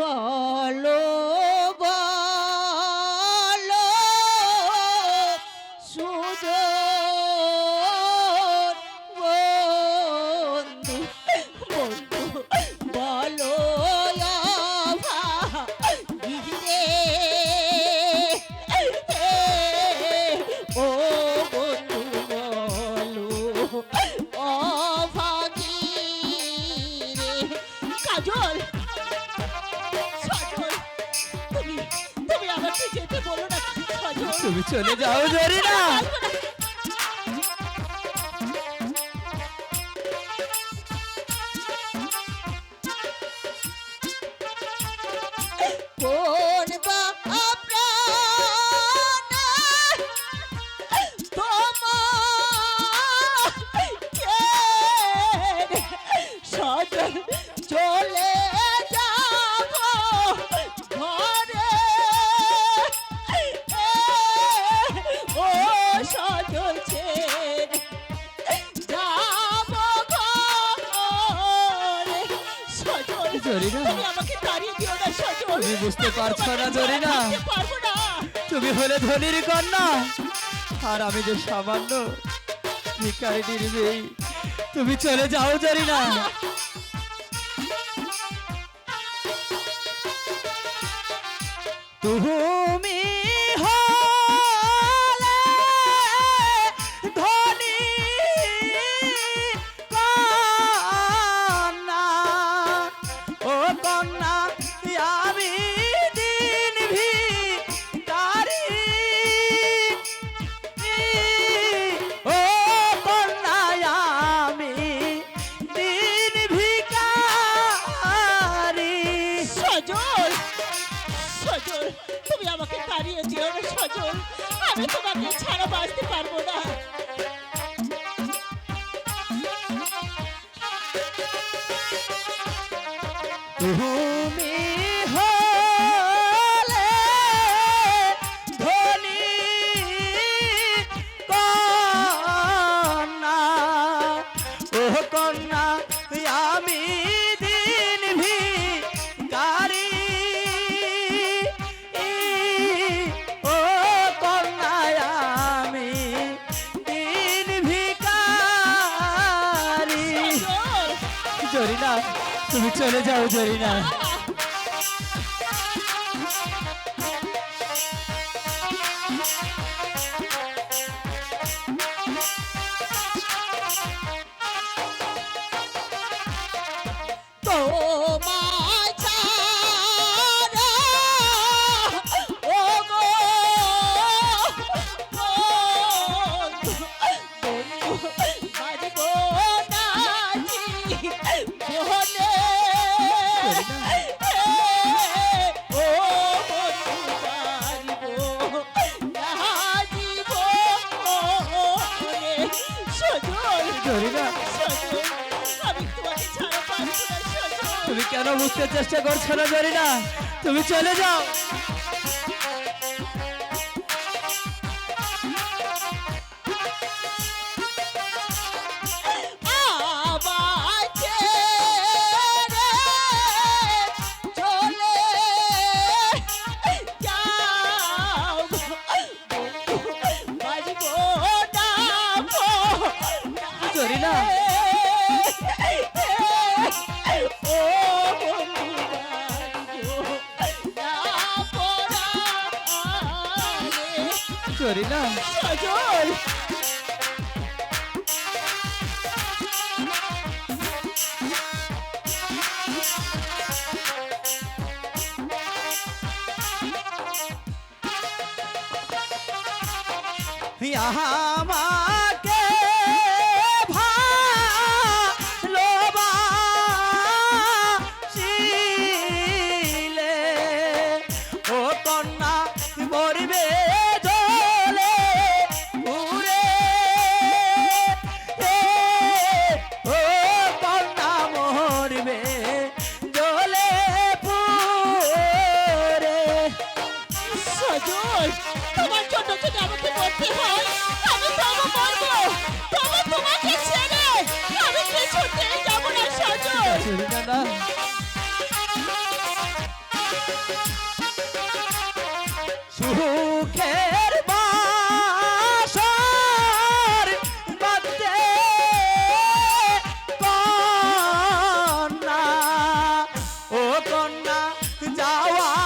Oh. তুমি চলে যাও জরিনা কোন জরিনা। তুমি আমাকে তাড়িয়ে দিও না সজল তুমি বুঝতে পারছ না, জরিনা? পারব না। তুমি হলে ধনির কন্যা। আর আমি যে সামান্য ভিকারিটির মেয়ে তুমি চলে যাও জরিনা। তুমি হলে তাড়িয়ে দিও সজল আমি তোমাকে ছাড়া বাঁচতে পারব না। তুমি হলে ধনী কন্যা ও জরিনা তুমি চলে যাও জরিনা। তোমায় তুমি কেন বুঝতে চেষ্টা করছ না জরিনা তুমি চলে যাও। জরিনা সজল আমাকে ভালোবাসিলে ও কন্যা মরিবে সুখের বাসর বাদে কন্যা ও কন্যা যাওয়া